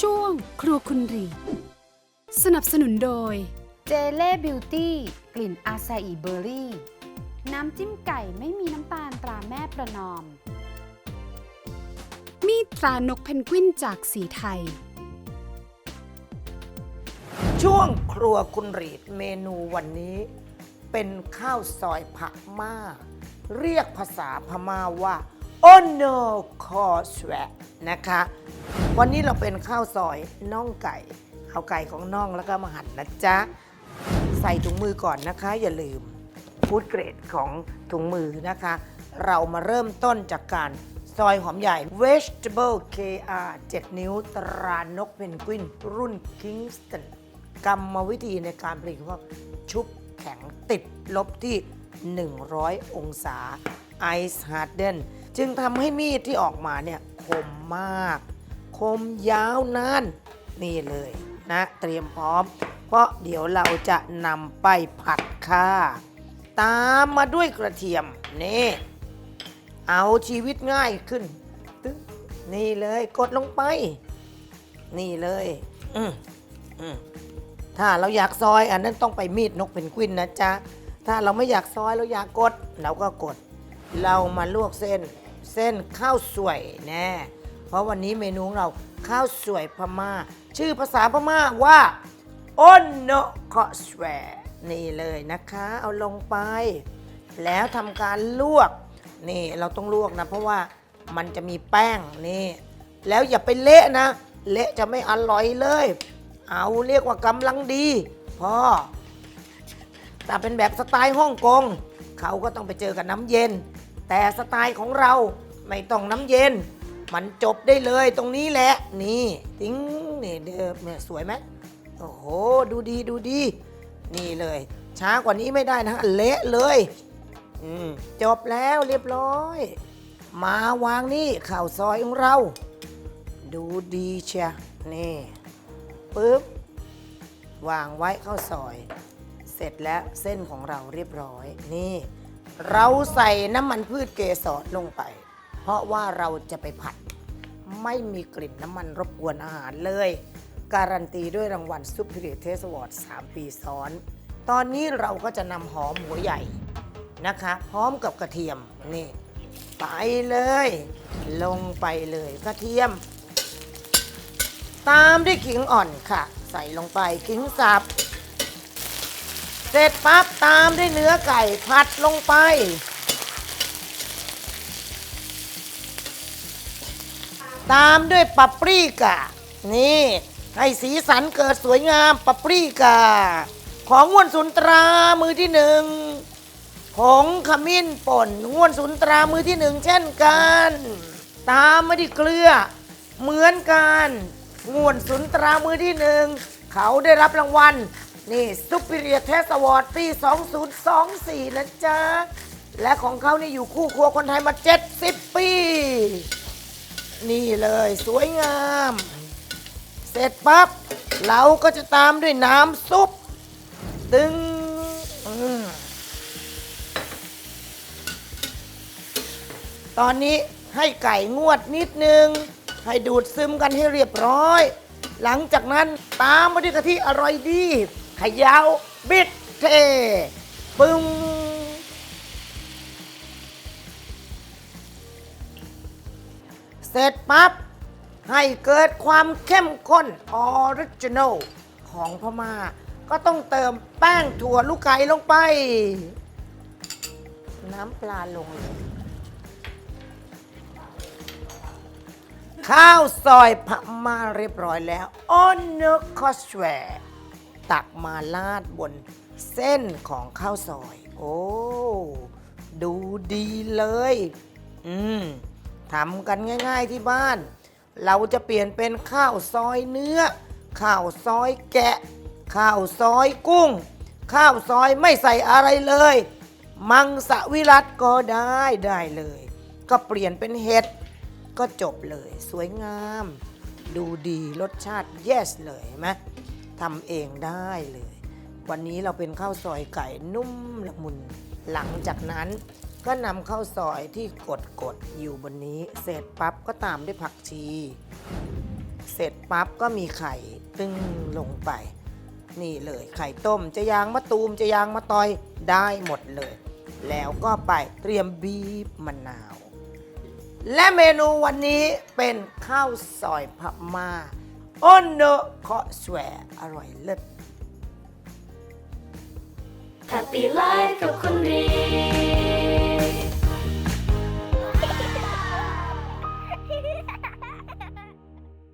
ช่วงครัวคุณรี สนับสนุนโดย เจเล่บิวตี้กลิ่นอาซาอิเบอร์รี่ น้ำจิ้มไก่ไม่มีน้ำตาลตราแม่ประนอม มีดตรานกเพนกวินจากสีไทย ช่วงครัวคุณรีดเมนูวันนี้ เป็นข้าวซอยผักมาเรียกภาษาพม่าว่า โอโนคอสแวนะคะ วันนี้เราเป็นข้าวซอยน่องไก่เอาไก่ของน่องแล้วก็มาหั่นนะจ๊ะ ใส่ถุงมือก่อนนะคะ อย่าลืมฟูดเกรดของถุงมือนะคะ เรามาเริ่มต้นจากการซอยหอมใหญ่ Vegetable KR 7 นิ้วตรานกเพนกวิน รุ่น Kingston กรรมวิธีในการผลิตว่าชุบแข็งติดลบที่ 100 องศา Ice Harden จึงทำให้มีดที่ออกมาเนี่ยคมมาก คมยาวนาน นี่เลยนะเตรียมพร้อม เพราะเดี๋ยวเราจะนำไปผัดค่ะ ตามมาด้วยกระเทียม นี่ เอาชีวิตง่ายขึ้น นี่เลยกดลงไป นี่เลยอืมอืมถ้าเราอยากซอยอันนั้นต้องไปมีดนกเป็นกวินนะจ๊ะ ถ้าเราไม่อยากซอยเราอยากกด เราก็กด เรามาลวกเส้น เส้นข้าวสวยแน่ เพราะวันนี้เมนูของเราข้าวสวยพม่า ชื่อภาษาพม่าว่าโอนโนคอสแวนี่เลยนะคะ เอาลงไป แล้วทำการลวก นี่เราต้องลวกนะ เพราะว่ามันจะมีแป้งนี่ แล้วอย่าไปเละนะ เละจะไม่อร่อยเลย เอาเรียกว่ากำลังดีพอแต่เป็นแบบสไตล์ฮ่องกง เขาก็ต้องไปเจอกับน้ำเย็น แต่สไตล์ของเราไม่ต้องน้ำเย็น มันจบได้เลยตรงนี้แหละ นี่ติ้งนี่เดิมเนี่ยสวยไหมโอ้โห ดูดีดูดี นี่เลย ช้ากว่านี้ไม่ได้นะเละเลยอืมจบแล้วเรียบร้อย มาวางนี่ข่าวซอยของเรา ดูดีเชียนี่ปึ๊บวางไว้ข้าวซอย เสร็จแล้วเส้นของเราเรียบร้อย นี่ เราใส่น้ำมันพืชเกสรลงไป เพราะว่าเราจะไปผัด ไม่มีกลิ่นน้ำมันรบกวนอาหารเลย การันตีด้วยรางวัล Superior Taste Award 3 ปีซ้อน ตอนนี้เราก็จะนำหอมหัวใหญ่นะคะ พร้อมกับกระเทียมนี่ไปเลย ลงไปเลยกระเทียม ตามด้วยขิงอ่อนค่ะ ใส่ลงไปขิงสับ เสร็จปั๊บตามด้วยเนื้อไก่ผัดลงไป ตามด้วยปัปรีกา นี่ ให้สีสันเกิดสวยงามปัปรีกา ของงวนสุนตรามือที่หนึ่งผงขมิ้นป่นง่วนสุนตรามือที่หนึ่งเช่นกัน ตามมาที่เกลือ เหมือนกันง่วนสุนตรามือที่หนึ่งเขาได้รับรางวัลนี่ซุปเปอร์เทสวอร์ดปี 2024 นะจ๊ะ และของเขานี่อยู่คู่ครัวคนไทยมา 70 ปี นี่เลยสวยงาม เสร็จปั๊บเราก็จะตามด้วยน้ำซุป ตึงอตอนนี้ให้ไก่งวดนิดนึง ให้ดูดซึมกันให้เรียบร้อย หลังจากนั้นตามมาด้วยกะทิอร่อยดีเขยาวบิดเทปึ้ง เสร็จปั๊บ ให้เกิดความเข้มข้นออริจินอลของพม่า ก็ต้องเติมแป้งถั่วลูกไก่ลงไป น้ำปลาลงเลยข้าวซอยพม่าเรียบร้อยแล้วออนเนอร์คอสแวร์ตักมาลาดบนเส้นของข้าวซอย โอ้ ดูดีเลย อืม ทำกันง่ายๆที่บ้าน เราจะเปลี่ยนเป็นข้าวซอยเนื้อ ข้าวซอยแกะ ข้าวซอยกุ้ง ข้าวซอยไม่ใส่อะไรเลย มังสวิรัตก็ได้ได้เลย ก็เปลี่ยนเป็นเห็ดก็จบเลย สวยงาม ดูดีรสชาติ yes เลยไหมทำเองได้เลย วันนี้เราเป็นข้าวซอยไก่นุ่มละมุน หลังจากนั้น ก็นำข้าวซอยที่กดกดอยู่บนนี้ เสร็จปั๊บก็ตามด้วยผักชี เสร็จปั๊บก็มีไข่ตึงลงไป นี่เลยไข่ต้มจะยางมะตูมจะยางมะตอยได้หมดเลย แล้วก็ไปเตรียมบีบมะนาว และเมนูวันนี้เป็นข้าวซอยพม่าโอนโนเคาะแสวอร่อยเลิศ Happy Life กับคุณรี